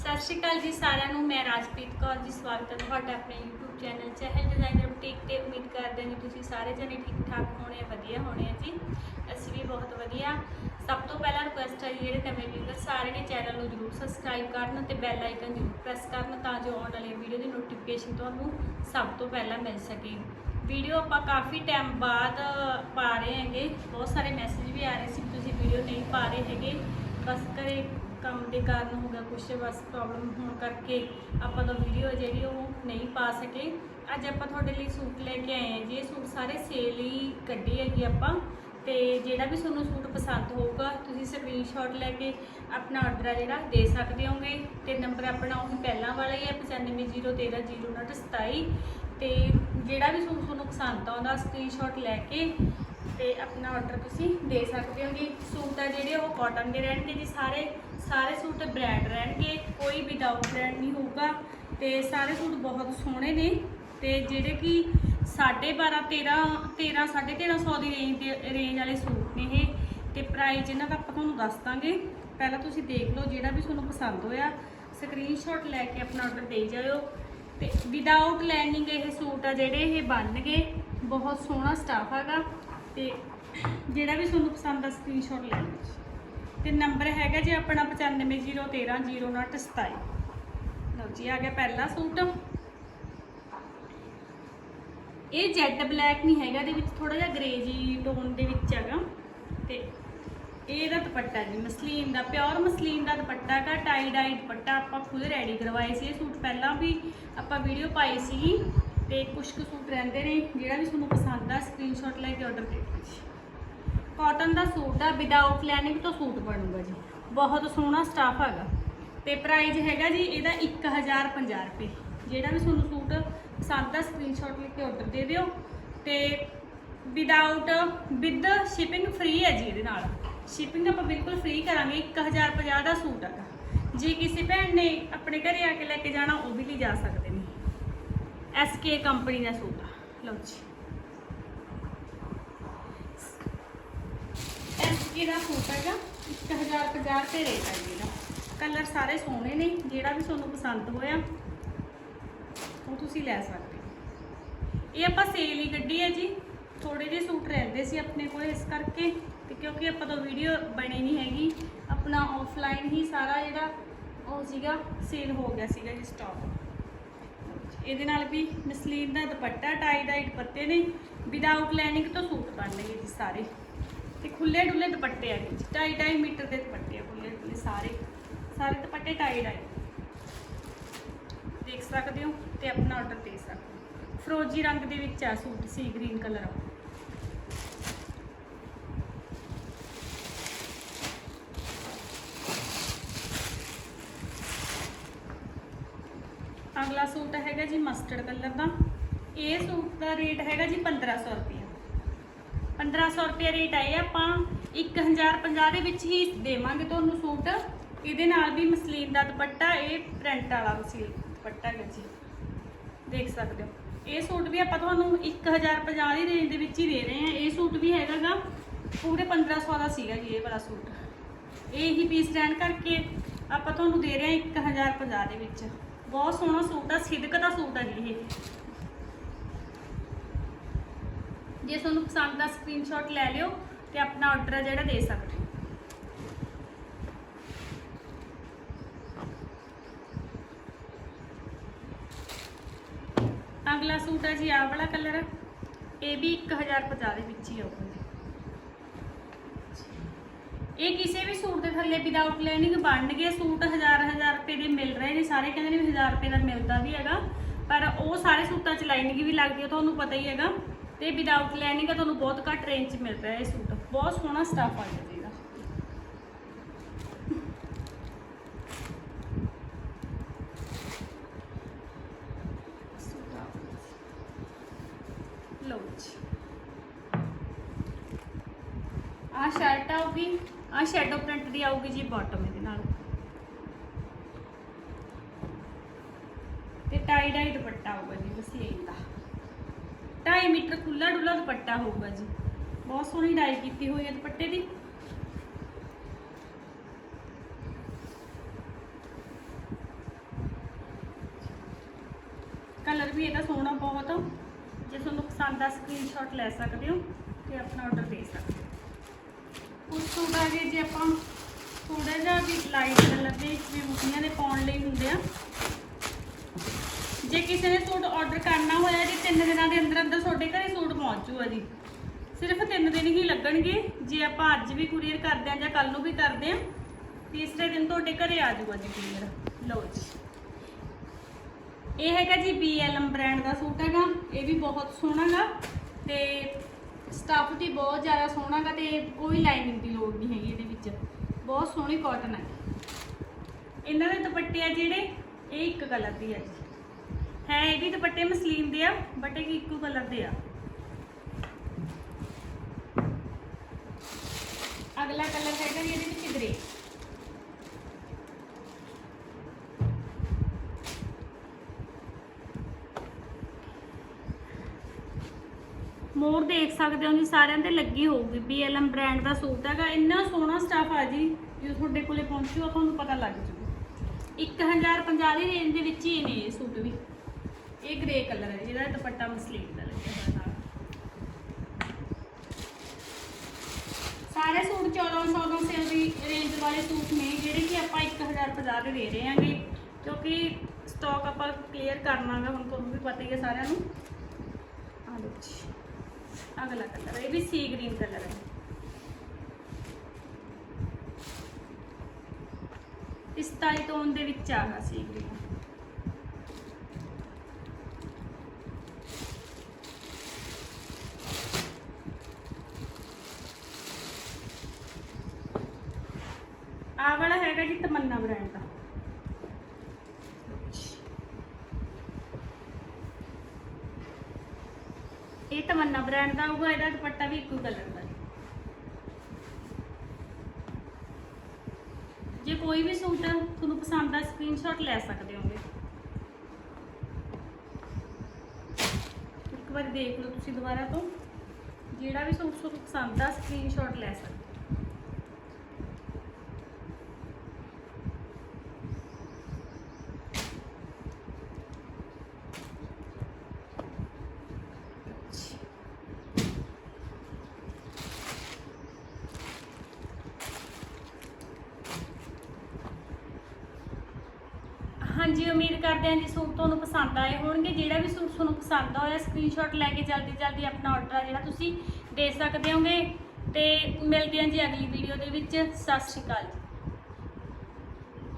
ਸਤਿ ਸ਼੍ਰੀ ਅਕਾਲ ਜੀ ਸਾਰਿਆਂ ਨੂੰ ਮੈਂ ਰਾਜਪ੍ਰੀਤ ਕੌਰ ਜੀ ਸਵਾਗਤ ਹੈ ਤੁਹਾਡਾ ਆਪਣੇ YouTube channel Chahal designer boutique ਤੇ। ਉਮੀਦ ਕਰਦੇ ਹਾਂ ਕਿ ਤੁਸੀਂ ਸਾਰੇ ਜਣੇ ਠੀਕ ਠਾਕ ਹੋਣੇ ਵਧੀਆ ਹੋਣੇ ਆ ਜੀ। ਅਸੀਂ ਵੀ ਬਹੁਤ ਵਧੀਆ। ਸਭ ਤੋਂ ਪਹਿਲਾਂ ਰਿਕੁਐਸਟ ਹੈ ਜੀ, ਜਿਹੜੇ ਨਵੇਂ ਵੀਵਰ ਸਾਰੇ ਨੇ ਚੈਨਲ ਨੂੰ ਜਰੂਰ ਸਬਸਕ੍ਰਾਈਬ ਕਰਨ ਤੇ ਬੈਲ ਆਈਕਨ ਜਰੂਰ ਪ੍ਰੈਸ ਕਰਨ ਤਾਂ ਜੋ ਆਉਣ ਵਾਲੀ ਵੀਡੀਓ ਦੀ ਨੋਟੀਫਿਕੇਸ਼ਨ ਤੁਹਾਨੂੰ ਸਭ ਤੋਂ ਪਹਿਲਾਂ ਮਿਲ ਸਕੇ। ਵੀਡੀਓ ਆਪਾਂ ਕਾਫੀ ਟਾਈਮ ਬਾਅਦ ਪਾ ਰਹੇ ਹੈਗੇ। ਬਹੁਤ ਸਾਰੇ ਮੈਸੇਜ ਵੀ ਆ ਰਹੇ ਸੀ ਤੁਸੀਂ ਵੀਡੀਓ ਨਹੀਂ ਪਾ ਰਹੇ ਹੈਗੇ। ਬਸ ਘਰੇ ਕੰਮ ਦੇ ਕਾਰਨ ਹੋ ਗਿਆ, ਕੁਛ ਬਸ ਪ੍ਰੋਬਲਮ ਹੋਣ ਕਰਕੇ ਆਪਾਂ ਤਾਂ ਵੀਡੀਓ ਜਿਹੜੀ ਉਹ ਨਹੀਂ ਪਾ ਸਕੇ। ਅੱਜ ਆਪਾਂ ਤੁਹਾਡੇ ਲਈ ਸੂਟ ਲੈ ਕੇ ਆਏ ਹਾਂ ਜੀ। ਇਹ ਸੂਟ ਸਾਰੇ ਸੇਲ ਹੀ ਕੱਢੀ ਹੈਗੀ ਆਪਾਂ। ਤੇ ਜਿਹੜਾ ਵੀ ਤੁਹਾਨੂੰ ਸੂਟ ਪਸੰਦ ਹੋਊਗਾ, ਤੁਸੀਂ ਸਕਰੀਨਸ਼ਾਟ ਲੈ ਕੇ ਆਪਣਾ ਆਰਡਰ ਆ ਜਿਹੜਾ ਦੇ ਸਕਦੇ ਹੋਗੇ। ਤੇ ਨੰਬਰ ਆਪਣਾ ਉਹ ਪਹਿਲਾਂ ਵਾਲਾ ਹੀ ਹੈ 9501300927 ਤੇ ਜਿਹੜਾ ਵੀ ਸੂਟ ਤੁਹਾਨੂੰ ਪਸੰਦ ਆਉਂਦਾ ਸਕਰੀਨਸ਼ਾਟ ਲੈ ਕੇ ਤੇ ਆਪਣਾ ਆਰਡਰ ਤੁਸੀਂ ਦੇ ਸਕਦੇ ਹੋਗੇ ਸੂਟ ਆ ਜਿਹੜੇ ਉਹ ਕਾਟਨ ਦੇ ਰਹਿਣਗੇ ਜੀ, ਸਾਰੇ ਸਾਰੇ ਸੂਟ ਬ੍ਰਾਂਡ ਰਹਿਣਗੇ, ਕੋਈ ਵੀ ਡਾਊਟ ਬ੍ਰਾਂਡ ਨਹੀਂ ਹੋਊਗਾ। ਤੇ ਸਾਰੇ ਸੂਟ ਬਹੁਤ ਸੋਹਣੇ ਨੇ। ਤੇ ਜਿਹੜੇ ਕਿ 12.5 13 13 1350 ਦੀ ਰੇਂਜ ਦੇ ਰੇਂਜ ਵਾਲੇ ਸੂਟ ਨੇ ਇਹ। ਤੇ ਪ੍ਰਾਈਸ ਇਹਨਾਂ ਦਾ ਆਪਾਂ ਤੁਹਾਨੂੰ ਦੱਸ ਦਾਂਗੇ। ਪਹਿਲਾਂ ਤੁਸੀਂ ਦੇਖ ਲਓ, ਜਿਹੜਾ ਵੀ ਤੁਹਾਨੂੰ ਪਸੰਦ ਹੋਇਆ ਸਕਰੀਨਸ਼ਾਟ ਲੈ ਕੇ ਆਪਣਾ ਆਰਡਰ ਦੇ ਜਾਇਓ। ਤੇ ਵਿਦਆਊਟ ਲੈਨਿੰਗ ਇਹ ਸੂਟ ਆ ਜਿਹੜੇ, ਇਹ ਬਣ ਗਏ ਬਹੁਤ ਸੋਹਣਾ ਸਟਾਫ ਹੈਗਾ। ਤੇ ਜਿਹੜਾ ਵੀ ਤੁਹਾਨੂੰ ਪਸੰਦ ਆ ਸਕਰੀਨਸ਼ਾਟ ਲੈ ਲਓ ਜੀ। ਤੇ ਨੰਬਰ ਹੈਗਾ ਜੀ ਆਪਣਾ 9501300927 ਲਓ ਜੀ, ਆ ਗਿਆ ਪਹਿਲਾ ਸੂਟ। ਇਹ ਜੈਡ ਬਲੈਕ ਨਹੀਂ ਹੈਗਾ, ਇਹਦੇ ਵਿੱਚ ਥੋੜਾ ਜਿਹਾ ਗ੍ਰੇ ਜੀ ਟੋਨ ਦੇ ਵਿੱਚ ਹੈਗਾ। ਤੇ ਇਹ ਇਹਦਾ ਦੁਪੱਟਾ ਜੀ, ਮਸਲੀਨ ਦਾ ਪਿਓਰ ਮਸਲੀਨ ਦਾ ਦੁਪੱਟਾ ਹੈਗਾ ਟਾਈ ਡਾਈ ਦੁਪੱਟਾ ਆਪਾਂ ਖੁਦ ਰੈਡੀ ਕਰਵਾਏ ਸੀ ਇਹ ਸੂਟ ਪਹਿਲਾਂ ਵੀ ਆਪਾਂ ਵੀਡੀਓ ਪਾਈ ਸੀਗੀ। ਤੇ ਕੁਝ ਕੁ ਸੂਟ ਰਹਿੰਦੇ ਨੇ, ਜਿਹੜਾ ਵੀ ਤੁਹਾਨੂੰ ਪਸੰਦ ਆ ਸਕਰੀਨਸ਼ਾਟ ਲੈ ਕੇ ਆਰਡਰ ਦੇ ਦਿਓ ਜੀ। ਕਾਟਨ ਦਾ ਸੂਟ ਆ ਵਿਦਆਊਟ ਲੈਨਿੰਗ ਤੋਂ ਸੂਟ ਬਣੂਗਾ ਜੀ। ਬਹੁਤ ਸੋਹਣਾ ਸਟਾਫ ਹੈਗਾ। ਤੇ ਪ੍ਰਾਈਸ ਹੈਗਾ ਜੀ, ਇਹਦਾ 1050 ਰੁਪਏ। ਜਿਹੜਾ ਵੀ ਤੁਹਾਨੂੰ ਸੂਟ ਪਸੰਦ ਆ ਸਕਰੀਨਸ਼ਾਟ ਲੈ ਕੇ ਆਰਡਰ ਦੇ ਦਿਓ। ਤੇ ਵਿਦਆਊਟ ਵਿਦ ਸ਼ਿਪਿੰਗ ਫ੍ਰੀ ਹੈ ਜੀ ਇਹਦੇ ਨਾਲ। ਸ਼ਿਪਿੰਗ ਆਪਾਂ ਬਿਲਕੁਲ ਫ੍ਰੀ ਕਰਾਂਗੇ 1050 ਦਾ ਸੂਟ ਹੈਗਾ। ਜੇ ਕਿਸੇ ਭੈਣ ਨੇ ਆਪਣੇ ਘਰੇ ਆ ਕੇ ਲੈ ਕੇ ਜਾਣਾ, ਉਹ ਵੀ ਲਈ ਜਾ ਸਕਦੇ ਨੇ। ਐਸਕੇ ਕੰਪਨੀ ਦਾ ਸੂਟ ਆ। ਲਓ ਜੀ। ਐਸਕੇ ਦਾ ਸੂਟ ਹੈਗਾ 1050 ਰੁਪਏ ਰੇਟ ਹੈ ਜੀ ਇਹਦਾ। ਕਲਰ ਸਾਰੇ ਸੋਹਣੇ ਨੇ, ਜਿਹੜਾ ਵੀ ਤੁਹਾਨੂੰ ਪਸੰਦ ਹੋਇਆ, ਉਹ ਤੁਸੀਂ ਲੈ ਸਕਦੇ ਹੋ। ਇਹ ਆਪਾਂ ਸੇਲ ਹੀ ਕੱਢੀ ਹੈ ਜੀ। ਥੋੜੇ ਜਿਹੇ ਸੂਟ ਰਹਿੰਦੇ ਸੀ ਆਪਣੇ ਕੋਲ ਇਸ ਕਰਕੇ ਤੇ ਕਿਉਂਕਿ ਆਪਾਂ ਤੋਂ ਵੀਡੀਓ ਬਣੀ ਨਹੀਂ ਹੈਗੀ, ਆਪਣਾ ਆਫਲਾਈਨ ਹੀ ਸਾਰਾ ਜਿਹੜਾ ਉਹ ਸੀਗਾ ਸੇਲ ਹੋ ਗਿਆ ਸੀਗਾ ਜੀ ਸਟਾਕ ਇਹਦੇ ਨਾਲ ਵੀ ਮਸਲੀਨ ਦਾ ਦੁਪੱਟਾ ਟਾਈ ਡਾਈ ਦੁਪੱਟੇ ਨੇ। ਵਿਦਆਊਟ ਲਾਈਨਿੰਗ ਤੋਂ ਸੂਟ ਬਣਨਗੇ ਜੀ ਸਾਰੇ। ਤੇ ਖੁੱਲੇ ਡੁੱਲੇ ਦੁਪੱਟੇ ਆ ਜੀ। ਢਾਈ ਢਾਈ ਮੀਟਰ ਦੇ ਦੁਪੱਟੇ ਆ ਖੁੱਲੇ ਡੁੱਲੇ ਸਾਰੇ। ਸਾਰੇ ਦੁਪੱਟੇ ਢਾਈ ਢਾਈ ਦੇਖ ਸਕਦੇ ਹੋ ਤੇ ਆਪਣਾ ਆਰਡਰ ਦੇ ਸਕਦੇ ਹੋ। ਫਰੋਜੀ ਰੰਗ ਦੇ ਵਿੱਚ ਆ ਸੂਟ, ਸੀ ਗ੍ਰੀਨ ਕਲਰ ਆ ਅਗਲਾ ਸੂਟ ਹੈਗਾ ਜੀ ਮਸਟਰਡ ਕਲਰ ਦਾ। ਇਹ ਸੂਟ ਦਾ ਰੇਟ ਹੈਗਾ ਜੀ 1500 ਰੁਪਏ 1500 ਰੁਪਏ ਰੇਟ ਆਏ ਆਪਾਂ 1050 ਦੇ ਵਿੱਚ ਹੀ ਦੇਵਾਂਗੇ ਤੁਹਾਨੂੰ ਸੂਟ। ਇਹਦੇ ਨਾਲ ਵੀ ਮਸਲੀਨ ਦਾ ਦੁਪੱਟਾ, ਇਹ ਪ੍ਰਿੰਟ ਵਾਲਾ ਮਸਲੀਨ ਦੁਪੱਟਾ ਹੈ ਜੀ। ਦੇਖ ਸਕਦੇ ਹੋ। ਇਹ ਸੂਟ ਵੀ ਆਪਾਂ ਤੁਹਾਨੂੰ 1050 ਦੀ ਰੇਂਜ ਦੇ ਵਿੱਚ ਹੀ ਦੇ ਰਹੇ ਹਾਂ। ਇਹ ਸੂਟ ਵੀ ਹੈਗਾਗਾ, ਪੂਰੇ 1500 ਦਾ ਸੀਗਾ ਜੀ ਇਹ ਵਾਲਾ ਸੂਟ। ਇਹ ਹੀ ਪੀਸ ਰਹਿਣ ਕਰਕੇ ਆਪਾਂ ਤੁਹਾਨੂੰ ਦੇ ਰਹੇ ਹਾਂ 1050 ਦੇ ਵਿੱਚ। ਬਹੁਤ ਸੋਹਣਾ ਸੂਟ ਆ, ਸਿਦਕ ਦਾ ਸੂਟ ਆ ਜੀ ਇਹ। ਜੇ ਤੁਹਾਨੂੰ ਪਸੰਦ ਦਾ ਸਕਰੀਨਸ਼ਾਟ ਲੈ ਲਿਓ ਤੇ ਆਪਣਾ ਆਰਡਰ ਆ ਜਿਹੜਾ ਦੇ ਸਕਦੇ ਹੋ। ਅਗਲਾ ਸੂਟ ਹੈ ਜੀ ਆਹ ਵਾਲਾ ਕਲਰ ਇਹ ਵੀ 1050 ਦੇ ਵਿੱਚ ਹੀ ਆਊਗਾ ਇਹ ਕਿਸੇ ਵੀ ਸੂਟ ਦੇ ਥੱਲੇ ਵਿਦਆਊਟ ਲਾਈਨਿੰਗ ਬਣਨਗੇ, ਸੂਟ ਹਜ਼ਾਰ ਹਜ਼ਾਰ ਰੁਪਏ ਦੇ ਮਿਲ ਰਹੇ ਨੇ, ਸਾਰੇ ਕਹਿੰਦੇ ਨੇ ਵੀ 1000 ਰੁਪਏ ਦਾ ਮਿਲਦਾ ਵੀ ਹੈਗਾ, ਪਰ ਉਹ ਸਾਰੇ ਸੂਟਾਂ 'ਚ ਲਾਈਨਿੰਗ ਵੀ ਲੱਗਦੀ ਹੈ ਤੁਹਾਨੂੰ ਪਤਾ ਹੀ ਹੈਗਾ। ਤੇ ਵਿਦਆਊਟ ਲਾਈਨਿੰਗ ਤੁਹਾਨੂੰ ਬਹੁਤ ਘੱਟ ਰੇਂਜ 'ਚ ਮਿਲ ਰਿਹਾ ਇਹ ਸੂਟ। ਬਹੁਤ ਸੋਹਣਾ ਸਟਾਫ ਆ ਗਿਆ ਜੀ ਇਹਦਾ। ਲਓ ਜੀ। ਆ ਸ਼ਰਟ ਆਊਗੀ ਆ ਸ਼ੈਡੋ ਪ੍ਰਿੰਟ ਦੀ ਆਊਗੀ ਜੀ ਬਾਟਮ ਢਾਈ ਢਾਈ ਦੁਪੱਟਾ ਹੋਊਗਾ ਜੀ ਮਸਲੀਨ ਦਾ 2.5 ਮੀਟਰ ਖੁੱਲਾ ਡੁੱਲਾ ਦੁਪੱਟਾ ਹੋਊਗਾ ਜੀ। ਬਹੁਤ ਸੋਹਣੀ ਡਾਈ ਕੀਤੀ ਹੋਈ ਹੈ ਦੁਪੱਟੇ ਦੀ। ਕਲਰ ਵੀ ਇਹਦਾ ਸੋਹਣਾ ਬਹੁਤ ਜੇ ਤੁਹਾਨੂੰ ਪਸੰਦ ਆ ਸਕਰੀਨਸ਼ਾਟ ਲੈ ਸਕਦੇ ਹੋ ਤੇ ਆਪਣਾ ਆਰਡਰ ਦੇ ਸਕਦੇ ਹੋ। ਉਸ ਤੋਂ ਬਾਅਦ ਜੇ ਆਪਾਂ ਥੋੜਾ ਜਿਹਾ ਵੀ ਲਾਈਟ ਕਲਰ ਦੇ ਵਿੱਚ ਵੀ ਕਿਸੇ ਨੇ ਸੂਟ ਆਰਡਰ ਕਰਨਾ ਹੋਇਆ ਜੀ, ਤਿੰਨ ਦਿਨਾਂ ਦੇ ਅੰਦਰ ਅੰਦਰ ਤੁਹਾਡੇ ਘਰੇ ਸੂਟ ਪਹੁੰਚ ਜੂਗਾ ਜੀ। ਸਿਰਫ ਤਿੰਨ ਦਿਨ ਹੀ ਲੱਗਣਗੇ, ਜੇ ਆਪਾਂ ਅੱਜ ਵੀ ਕੁਰੀਅਰ ਕਰਦੇ ਆ ਜਾਂ ਕੱਲ ਨੂੰ ਵੀ ਕਰਦੇ ਆ ਤੀਸਰੇ ਦਿਨ ਤੁਹਾਡੇ ਘਰੇ ਆ ਜੂਗਾ ਜੀ ਕੁਰੀਅਰ ਲਓ ਜੀ। ਇਹ ਹੈਗਾ ਜੀ BLM ਬ੍ਰਾਂਡ ਦਾ ਸੂਟ ਹੈਗਾ, ਇਹ ਵੀ ਬਹੁਤ ਸੋਹਣਾ ਗਾ, ਤੇ ਸਟੱਫ ਵੀ ਬਹੁਤ ਜ਼ਿਆਦਾ ਸੋਹਣਾ ਗਾ, ਤੇ ਕੋਈ ਲਾਈਨਿੰਗ ਦੀ ਲੋੜ ਨਹੀਂ ਹੈਗੀ ਇਹਦੇ ਵਿੱਚ। ਬਹੁਤ ਸੋਹਣੀ ਕਾਟਨ ਹੈ। ਇਹਨਾਂ ਦੇ ਦੁਪੱਟੇ ਆ ਜਿਹੜੇ, ਇਹ ਇੱਕ ਕਲਰ ਦੀ ਹੈ ਜੀ। ਹੈ ਇਹ ਵੀ ਦੁਪੱਟੇ ਮਸਲੀਨ ਦੇ ਆ ਬਟੇ ਇਹ ਇੱਕੋ ਕਲਰ ਦੇ ਆ। ਅਗਲਾ ਕਲਰ ਹੈਗਾ ਜੀ ਇਹਦੇ ਵਿੱਚ ਗ੍ਰੇ ਮੋਰ ਦੇਖ ਸਕਦੇ ਹੋ ਜੀ, ਸਾਰਿਆਂ ਤੇ ਲੱਗੀ ਹੋਊਗੀ। BLM ਬ੍ਰਾਂਡ ਦਾ ਸੂਟ ਹੈਗਾ, ਇੰਨਾ ਸੋਹਣਾ ਸਟਾਫ ਆ ਜੀ, ਜੋ ਤੁਹਾਡੇ ਕੋਲੇ ਪਹੁੰਚੂਗਾ, ਤੁਹਾਨੂੰ ਪਤਾ ਲੱਗ ਜੂਗਾ। 1050 ਦੀ ਰੇਂਜ ਦੇ ਵਿੱਚ ਹੀ ਨੇ ਇਹ ਸੂਟ ਵੀ। ਇਹ ਗ੍ਰੇ ਕਲਰ ਹੈ ਜਿਹਦਾ ਦੁਪੱਟਾ ਮਸਲੀਨ ਦਾ ਲੱਗਿਆ ਹੋਇਆ ਨਾਲ। ਸਾਰੇ ਸੂਟ 1400 1400 ਦੀ ਰੇਂਜ ਵਾਲੇ ਸੂਟ ਨੇ, ਜਿਹੜੇ ਕਿ ਆਪਾਂ 1050 ਦੇ ਦੇ ਰਹੇ ਹਾਂਗੇ, ਕਿਉਂਕਿ ਸਟਾਕ ਆਪਾਂ ਕਲੀਅਰ ਕਰਨਾਗਾ ਹੁਣ ਤੁਹਾਨੂੰ ਵੀ ਪਤਾ ਹੀ ਹੈ ਸਾਰਿਆਂ ਨੂੰ। ਆ ਲਓ ਜੀ, ਅਗਲਾ ਕਲਰ ਇਹ ਵੀ ਸੀ ਗ੍ਰੀਨ ਕਲਰ ਹੈ। ਪਿਸਤਾਲੀ ਟੋਨ ਦੇ ਵਿੱਚ ਆਗਾ ਸੀ ਗ੍ਰੀਨ ਆਹ ਵਾਲਾ ਹੈਗਾ ਜੀ ਬ੍ਰਾਂਡ ਦਾ। ਇਹ ਤਮੰਨਾ ਬ੍ਰਾਂਡ ਦਾ ਹੋਊਗਾ, ਇਹਦਾ ਦੁਪੱਟਾ ਵੀ ਇੱਕੋ ਕਲਰ ਦਾ। ਜੇ ਕੋਈ ਵੀ ਸੂਟ ਤੁਹਾਨੂੰ ਪਸੰਦ ਆ ਸਕਰੀਨਸ਼ਾਟ ਲੈ ਸਕਦੇ ਹੋਗੇ। ਇੱਕ ਵਾਰ ਦੇਖ ਲਓ ਤੁਸੀਂ ਦੁਬਾਰਾ ਤੋਂ। ਜਿਹੜਾ ਵੀ ਸੂਟ ਤੁਹਾਨੂੰ ਪਸੰਦ ਆ ਸਕਰੀਨਸ਼ਾਟ ਲੈ ਸਕਦੇ ਹੋ। ਹਾਂਜੀ, ਉਮੀਦ ਕਰਦੇ ਹਾਂ ਜੀ ਸੂਟ ਤੁਹਾਨੂੰ ਪਸੰਦ ਆਏ ਹੋਣਗੇ। ਜਿਹੜਾ ਵੀ ਸੂਟ ਤੁਹਾਨੂੰ ਪਸੰਦ ਆਇਆ ਸਕਰੀਨਸ਼ਾਟ ਲੈ ਕੇ ਜਲਦੀ ਜਲਦੀ ਆਪਣਾ ਆਰਡਰ ਆ ਜਿਹੜਾ ਤੁਸੀਂ ਦੇ ਸਕਦੇ ਹੋਗੇ। ਤੇ ਮਿਲਦੇ ਹਾਂ ਜੀ ਅਗਲੀ ਵੀਡੀਓ ਦੇ ਵਿੱਚ। ਸਤਿ ਸ਼੍ਰੀ ਅਕਾਲ ਜੀ।